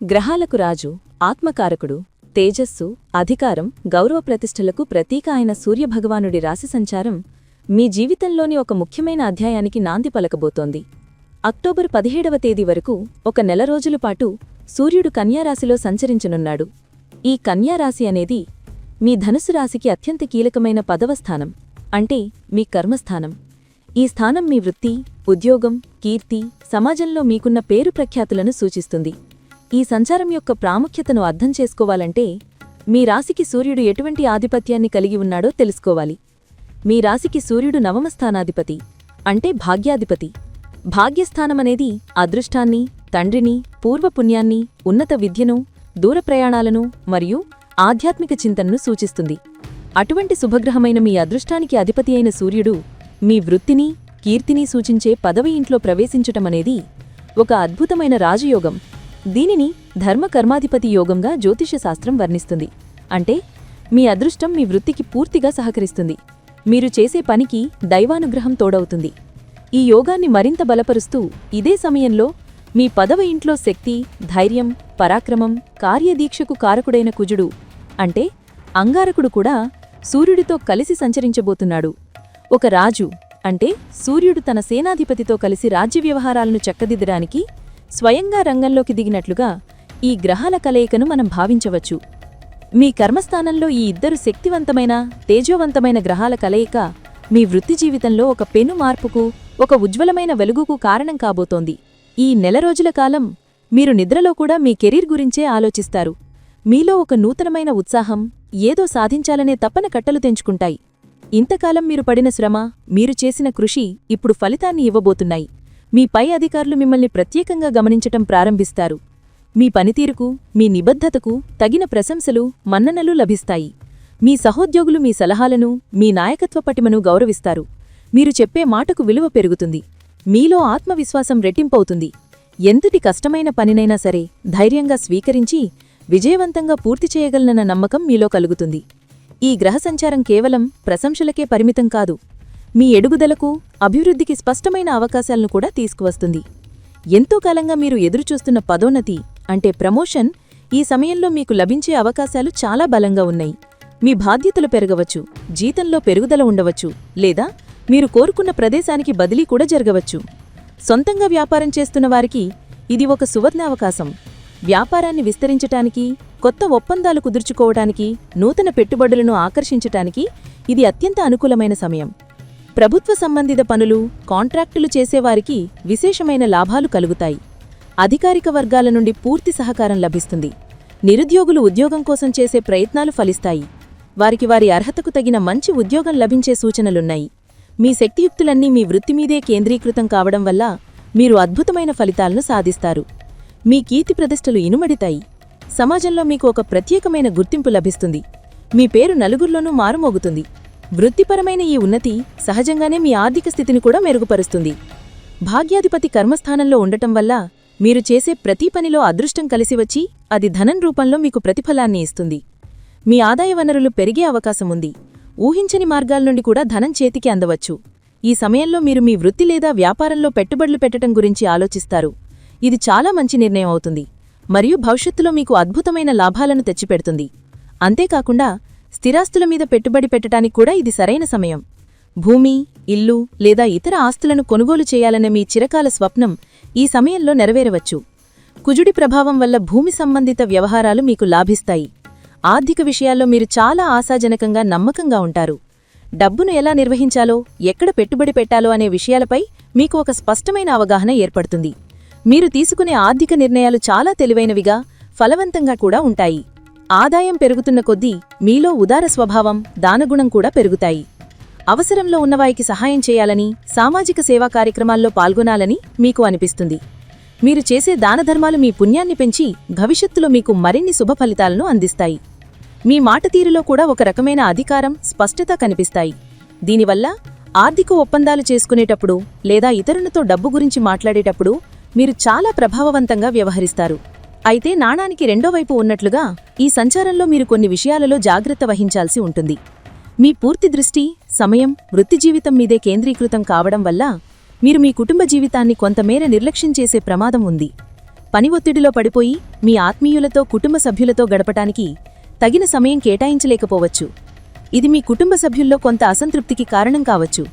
గ్రహాలకు రాజు ఆత్మకారకుడు తేజస్సు అధికారం గౌరవ ప్రతిష్టలకు ప్రతీక అయిన సూర్యభగవానుడి రాశి సంచారం మీ జీవితంలోని ఒక ముఖ్యమైన అధ్యాయానికి నాంది పలకబోతోంది. అక్టోబర్ పదిహేడవ తేదీ వరకు ఒక నెల రోజుల పాటు సూర్యుడు కన్యారాశిలో సంచరించనున్నాడు. ఈ కన్యారాశి అనేది మీ ధనుసు రాశికి అత్యంత కీలకమైన పదవ స్థానం అంటే మీ కర్మస్థానం. ఈ స్థానం మీ వృత్తి ఉద్యోగం కీర్తి సమాజంలో మీకున్న పేరు ప్రఖ్యాతులను సూచిస్తుంది. ఈ సంచారం యొక్క ప్రాముఖ్యతను అర్థం చేసుకోవాలంటే మీ రాశికి సూర్యుడు ఎటువంటి ఆధిపత్యాన్ని కలిగి ఉన్నాడో తెలుసుకోవాలి. మీ రాశికి సూర్యుడు నవమస్థానాధిపతి అంటే భాగ్యాధిపతి. భాగ్యస్థానమనేది అదృష్టాన్ని తండ్రిని పూర్వపుణ్యాన్ని ఉన్నత విద్యను దూర ప్రయాణాలను మరియు ఆధ్యాత్మిక చింతనను సూచిస్తుంది. అటువంటి శుభగ్రహమైన మీ అదృష్టానికి అధిపతి అయిన సూర్యుడు మీ వృత్తిని కీర్తిని సూచించే పదవి ఇంట్లో ప్రవేశించటమనేది ఒక అద్భుతమైన రాజయోగం. దీనిని ధర్మకర్మాధిపతి యోగంగా జ్యోతిషశాస్త్రం వర్ణిస్తుంది. అంటే మీ అదృష్టం మీ వృత్తికి పూర్తిగా సహకరిస్తుంది. మీరు చేసే పనికి దైవానుగ్రహం తోడవుతుంది. ఈ యోగాన్ని మరింత బలపరుస్తూ ఇదే సమయంలో మీ పదవ ఇంట్లో శక్తి ధైర్యం పరాక్రమం కార్యదీక్షకు కారకుడైన కుజుడు అంటే అంగారకుడు కూడా సూర్యుడితో కలిసి సంచరించబోతున్నాడు. ఒక రాజు అంటే సూర్యుడు తన సేనాధిపతితో కలిసి రాజ్య వ్యవహారాలను చక్కదిద్దడానికి స్వయంగా రంగంలోకి దిగినట్లుగా ఈ గ్రహాల కలయికను మనం భావించవచ్చు. మీ కర్మస్థానంలో ఈ ఇద్దరు శక్తివంతమైన తేజోవంతమైన గ్రహాల కలయిక మీ వృత్తి జీవితంలో ఒక పెను మార్పుకు ఒక ఉజ్వలమైన వెలుగుకు కారణం కాబోతోంది. ఈ నెల రోజుల కాలం మీరు నిద్రలో కూడా మీ కెరీర్ గురించే ఆలోచిస్తారు. మీలో ఒక నూతనమైన ఉత్సాహం ఏదో సాధించాలనే తప్పన కట్టలు తెంచుకుంటాయి. ఇంతకాలం మీరు పడిన శ్రమ మీరు చేసిన కృషి ఇప్పుడు ఫలితాన్ని ఇవ్వబోతున్నాయి. మీ పై అధికారులు మిమ్మల్ని ప్రత్యేకంగా గమనించటం ప్రారంభిస్తారు. మీ పనితీరుకు మీ నిబద్ధతకు తగిన ప్రశంసలు మన్ననలు లభిస్తాయి. మీ సహోద్యోగులు మీ సలహాలను మీ నాయకత్వ పటిమను గౌరవిస్తారు. మీరు చెప్పే మాటకు విలువ పెరుగుతుంది. మీలో ఆత్మవిశ్వాసం రెట్టింపవుతుంది. ఎంతటి కష్టమైన పనినైనా సరే ధైర్యంగా స్వీకరించి విజయవంతంగా పూర్తి చేయగలనన్న నమ్మకం మీలో కలుగుతుంది. ఈ గ్రహ సంచారం కేవలం ప్రశంసలకే పరిమితం కాదు. మీ ఎడుగుదలకు అభివృద్ధికి స్పష్టమైన అవకాశాలను కూడా తీసుకువస్తుంది. ఎంతో కాలంగా మీరు ఎదురుచూస్తున్న పదోన్నతి అంటే ప్రమోషన్ ఈ సమయంలో మీకు లభించే అవకాశాలు చాలా బలంగా ఉన్నాయి. మీ బాధ్యతలు పెరగవచ్చు జీతంలో పెరుగుదల ఉండవచ్చు లేదా మీరు కోరుకున్న ప్రదేశానికి బదిలీ కూడా జరగవచ్చు. సొంతంగా వ్యాపారం చేస్తున్న వారికి ఇది ఒక సువర్ణావకాశం వ్యాపారాన్ని విస్తరించటానికి కొత్త ఒప్పందాలు కుదుర్చుకోవటానికి నూతన పెట్టుబడులను ఆకర్షించటానికి ఇది అత్యంత అనుకూలమైన సమయం. ప్రభుత్వ సంబంధిత పనులు కాంట్రాక్టులు చేసేవారికి విశేషమైన లాభాలు కలుగుతాయి. అధికారిక వర్గాల నుండి పూర్తి సహకారం లభిస్తుంది. నిరుద్యోగులు ఉద్యోగం కోసం చేసే ప్రయత్నాలు ఫలిస్తాయి. వారికి వారి అర్హతకు తగిన మంచి ఉద్యోగం లభించే సూచనలున్నాయి. మీ శక్తియుక్తులన్నీ మీ వృత్తిమీదే కేంద్రీకృతం కావడం వల్ల మీరు అద్భుతమైన ఫలితాలను సాధిస్తారు. మీ కీర్తి ప్రతిష్టలు ఇనుమడితాయి. సమాజంలో మీకు ఒక ప్రత్యేకమైన గుర్తింపు లభిస్తుంది. మీ పేరు నలుగురిలోనూ మారుమోగుతుంది. వృత్తిపరమైన ఈ ఉన్నతి సహజంగానే మీ ఆర్థిక స్థితిని కూడా మెరుగుపరుస్తుంది. భాగ్యాధిపతి కర్మస్థానంలో ఉండటం వల్ల మీరు చేసే ప్రతి పనిలో అదృష్టం కలిసివచ్చి అది ధనం రూపంలో మీకు ప్రతిఫలాన్ని ఇస్తుంది. మీ ఆదాయ వనరులు పెరిగే అవకాశముంది ఊహించని మార్గాల నుండి కూడా ధనం చేతికి అందవచ్చు. ఈ సమయంలో మీరు మీ వృత్తి లేదా వ్యాపారంలో పెట్టుబడులు పెట్టడం గురించి ఆలోచిస్తారు. ఇది చాలా మంచి నిర్ణయం అవుతుంది. మరియు భవిష్యత్తులో మీకు అద్భుతమైన లాభాలను తెచ్చిపెడుతుంది. అంతేకాకుండా స్థిరాస్తుల మీద పెట్టుబడి పెట్టడానికి కూడా ఇది సరైన సమయం. భూమి ఇల్లు లేదా ఇతర ఆస్తులను కొనుగోలు చేయాలనే మీ చిరకాల స్వప్నం ఈ సమయంలో నెరవేరవచ్చు. కుజుడి ప్రభావం వల్ల భూమి సంబంధిత వ్యవహారాలు మీకు లాభిస్తాయి. ఆర్థిక విషయాల్లో మీరు చాలా ఆశాజనకంగా నమ్మకంగా ఉంటారు. డబ్బును ఎలా నిర్వహించాలో ఎక్కడ పెట్టుబడి పెట్టాలో అనే విషయాలపై మీకు ఒక స్పష్టమైన అవగాహన ఏర్పడుతుంది. మీరు తీసుకునే ఆర్థిక నిర్ణయాలు చాలా తెలివైనవిగా ఫలవంతంగా కూడా ఉంటాయి. ఆదాయం పెరుగుతున్న కొద్దీ మీలో ఉదార స్వభావం దానగుణం కూడా పెరుగుతాయి. అవసరంలో ఉన్నవారికి సహాయం చేయాలని సామాజిక సేవా కార్యక్రమాల్లో పాల్గొనాలని మీకు అనిపిస్తుంది. మీరు చేసే దానధర్మాలు మీ పుణ్యాన్ని పెంచి భవిష్యత్తులో మీకు మరిన్ని శుభ ఫలితాలను అందిస్తాయి. మీ మాట తీరులో కూడా ఒక రకమైన అధికారం స్పష్టత కనిపిస్తాయి. దీనివల్ల ఆర్థిక ఒప్పందాలు చేసుకునేటప్పుడు లేదా ఇతరులతో డబ్బు గురించి మాట్లాడేటప్పుడు మీరు చాలా ప్రభావవంతంగా వ్యవహరిస్తారు. అయితే నాణానికి రెండో వైపు ఉన్నట్లుగా ఈ సంచారంలో మీరు కొన్ని విషయాలలో జాగ్రత్త వహించాల్సి ఉంటుంది. మీ పూర్తి దృష్టి సమయం వృత్తి జీవితం మీదే కేంద్రీకృతం కావడం వల్ల మీరు మీ కుటుంబ జీవితాన్ని కొంతమేర నిర్లక్ష్యం చేసే ప్రమాదం ఉంది. పని ఒత్తిడిలో పడిపోయి మీ ఆత్మీయులతో కుటుంబ సభ్యులతో గడపటానికి తగిన సమయం కేటాయించలేకపోవచ్చు. ఇది మీ కుటుంబ సభ్యుల్లో కొంత అసంతృప్తికి కారణం కావచ్చు.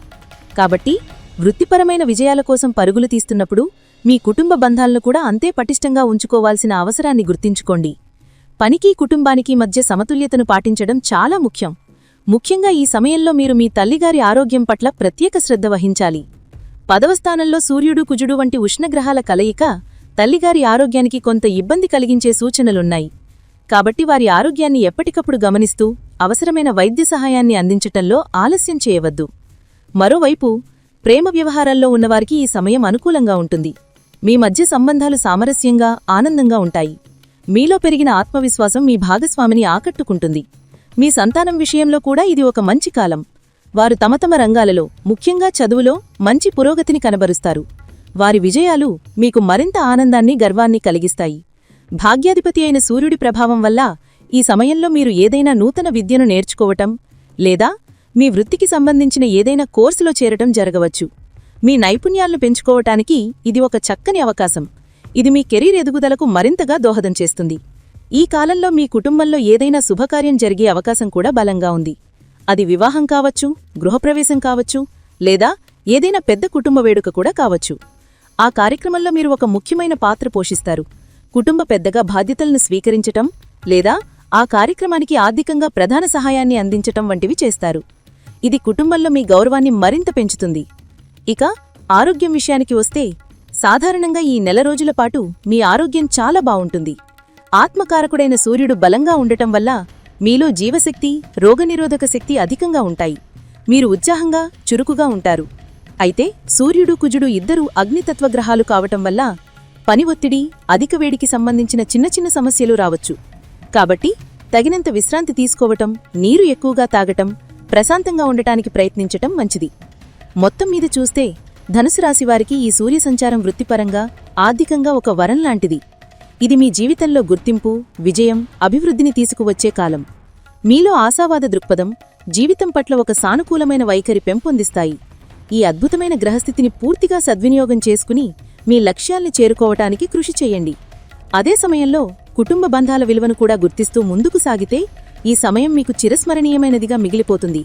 కాబట్టి వృత్తిపరమైన విజయాల కోసం పరుగులు తీస్తున్నప్పుడు మీ కుటుంబ బంధాలను కూడా అంతే పటిష్టంగా ఉంచుకోవాల్సిన అవసరాన్ని గుర్తించుకోండి. పనికి కుటుంబానికి మధ్య సమతుల్యతను పాటించడం చాలా ముఖ్యం. ముఖ్యంగా ఈ సమయంలో మీరు మీ తల్లిగారి ఆరోగ్యం పట్ల ప్రత్యేక శ్రద్ధ వహించాలి. పదవ స్థానంలో సూర్యుడు కుజుడు వంటి ఉష్ణగ్రహాల కలయిక తల్లిగారి ఆరోగ్యానికి కొంత ఇబ్బంది కలిగించే సూచనలున్నాయి. కాబట్టి వారి ఆరోగ్యాన్ని ఎప్పటికప్పుడు గమనిస్తూ అవసరమైన వైద్య సహాయాన్ని అందించటంలో ఆలస్యం చేయవద్దు. మరోవైపు ప్రేమ వ్యవహారాల్లో ఉన్నవారికి ఈ సమయం అనుకూలంగా ఉంటుంది. మీ మధ్య సంబంధాలు సామరస్యంగా ఆనందంగా ఉంటాయి. మీలో పెరిగిన ఆత్మవిశ్వాసం మీ భాగస్వామిని ఆకట్టుకుంటుంది. మీ సంతానం విషయంలో కూడా ఇది ఒక మంచి కాలం. వారు తమ తమ రంగాలలో ముఖ్యంగా చదువులో మంచి పురోగతిని కనబరుస్తారు. వారి విజయాలు మీకు మరింత ఆనందాన్ని గర్వాన్ని కలిగిస్తాయి. భాగ్యాధిపతి అయిన సూర్యుడి ప్రభావం వల్ల ఈ సమయంలో మీరు ఏదైనా నూతన విద్యను నేర్చుకోవటం లేదా మీ వృత్తికి సంబంధించిన ఏదైనా కోర్సులో చేరటం జరగవచ్చు. మీ నైపుణ్యాలను పెంచుకోవటానికి ఇది ఒక చక్కని అవకాశం. ఇది మీ కెరీర్ ఎదుగుదలకు మరింతగా దోహదం చేస్తుంది. ఈ కాలంలో మీ కుటుంబంలో ఏదైనా శుభకార్యం జరిగే అవకాశం కూడా బలంగా ఉంది. అది వివాహం కావచ్చు గృహప్రవేశం కావచ్చు లేదా ఏదైనా పెద్ద కుటుంబ వేడుక కూడా కావచ్చు. ఆ కార్యక్రమంలో మీరు ఒక ముఖ్యమైన పాత్ర పోషిస్తారు. కుటుంబ పెద్దగా బాధ్యతలను స్వీకరించటం లేదా ఆ కార్యక్రమానికి ఆర్థికంగా ప్రధాన సహాయాన్ని అందించటం వంటివి చేస్తారు. ఇది కుటుంబంలో మీ గౌరవాన్ని మరింత పెంచుతుంది. ఇక ఆరోగ్యం విషయానికి వస్తే సాధారణంగా ఈ నెల రోజుల పాటు మీ ఆరోగ్యం చాలా బావుంటుంది. ఆత్మకారకుడైన సూర్యుడు బలంగా ఉండటం వల్ల మీలో జీవశక్తి రోగనిరోధక శక్తి అధికంగా ఉంటాయి. మీరు ఉత్సాహంగా చురుకుగా ఉంటారు. అయితే సూర్యుడు కుజుడు ఇద్దరూ అగ్నితత్వగ్రహాలు కావటం వల్ల పని ఒత్తిడి అధిక వేడికి సంబంధించిన చిన్న చిన్న సమస్యలు రావచ్చు. కాబట్టి తగినంత విశ్రాంతి తీసుకోవటం నీరు ఎక్కువగా తాగటం ప్రశాంతంగా ఉండటానికి ప్రయత్నించటం మంచిది. మొత్తం మీద చూస్తే ధనుసు రాశివారికి ఈ సూర్య సంచారం వృత్తిపరంగా ఆర్థికంగా ఒక వరం లాంటిది. ఇది మీ జీవితంలో గుర్తింపు విజయం అభివృద్ధిని తీసుకువచ్చే కాలం. మీలో ఆశావాద దృక్పథం జీవితం పట్ల ఒక సానుకూలమైన వైఖరి పెంపొందిస్తాయి. ఈ అద్భుతమైన గ్రహస్థితిని పూర్తిగా సద్వినియోగం చేసుకుని మీ లక్ష్యాల్ని చేరుకోవటానికి కృషి చేయండి. అదే సమయంలో కుటుంబ బంధాల విలువను కూడా గుర్తిస్తూ ముందుకు సాగితే ఈ సమయం మీకు చిరస్మరణీయమైనదిగా మిగిలిపోతుంది.